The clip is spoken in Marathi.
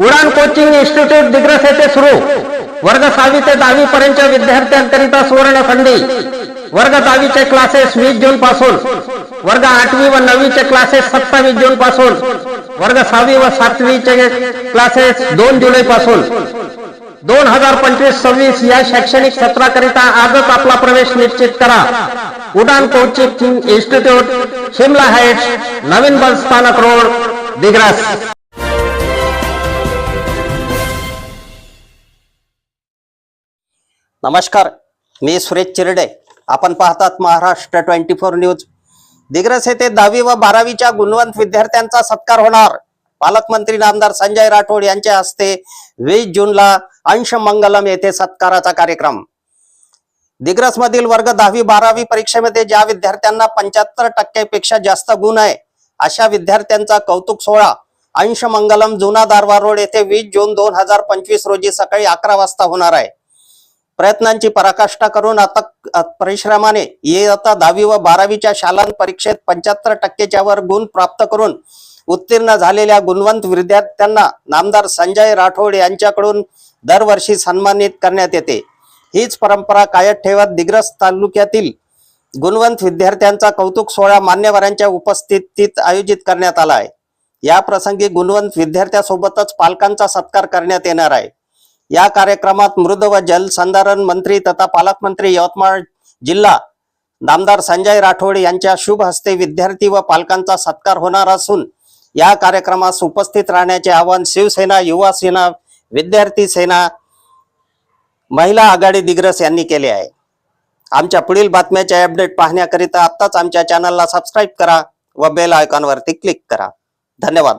उडान कोचिंग इन्स्टिट्यूट दिग्रस येथे सुरू वर्ग सहावी ते दहावी पर्यंतच्या विद्यार्थ्यांकरिता सुवर्ण संधी। वर्ग दहावीचे क्लासेस वीस जून पासून। वर्ग आठवी व नववीचे क्लासेस सत्तावीस जून पासून। वर्ग सहावी व सातवीचे क्लासेस दोन जुलै पासून। दोन हजार पंचवीस सव्वीस या शैक्षणिक सत्राकरिता आजच आपला प्रवेश निश्चित करा। Udaan coaching institute Shimla heights नवीन बस स्थानक रोड दिग्रस। नमस्कार मी सुरेश चिरडे. आपण पाहतात Maharashtra twenty four news. Digras येथे दहावी व बारावीच्या गुणवंत विद्यार्थ्यांचा सत्कार होणार. पालकमंत्री नामदार संजय राठोड यांच्या हस्ते वीस जूनला अंश मंगलम येथे सत्काराचा कार्यक्रम. दिग्रस मधील वर्ग दहावी बारावी परीक्षेमध्ये ज्या विद्यार्थ्यांना पंच्याहत्तर टक्क्यापेक्षा जास्त गुण आहे अशा विद्यार्थ्यांचा कौतुक सोहळा. अंश मंगलम जुना दारवा रोड येथे वीस जून दोन हजार पंचवीस रोजी सकाळी अकरा वाजता होणार आहे. प्रयत्नांची पराकाष्ठा करून आता परिश्रमाने इयत्ता दहावी व बारावीच्या शालांत परीक्षेत पंच्याहत्तर टक्केच्या वर गुण प्राप्त करून उत्तीर्ण झालेल्या गुणवंत विद्यार्थ्यांना नामदार संजय राठोड यांच्याकडून दरवर्षी सन्मानित करण्यात येते. हीच परंपरा कायम ठेवत दिग्रस तालुक्यातील गुणवंत विद्यार्थ्यांचा कौतुक सोहळा मान्यवरांच्या उपस्थितीत आयोजित करण्यात आला आहे. या प्रसंगी गुणवंत विद्यार्थ्यासोबतच पालकांचा सत्कार करण्यात येणार आहे. या कार्यक्रमात मृद व जलसंधारण मंत्री तथा पालकमंत्री यवतमाळ जिल्हा नामदार संजय राठोड यांच्या शुभ हस्ते विद्यार्थी व पालकांचा सत्कार होणार असून या कार्यक्रमास उपस्थित राहण्याचे आवाहन शिवसेना युवा सेना विद्यार्थी सेना महिला आघाडी दिग्रस यांनी केले आहे. आमच्या पुढील बातम्याचे अपडेट पाहण्याकरिता आत्ताच आमच्या चॅनलला सबस्क्राईब करा व बेल आयकॉनवरती क्लिक करा. धन्यवाद.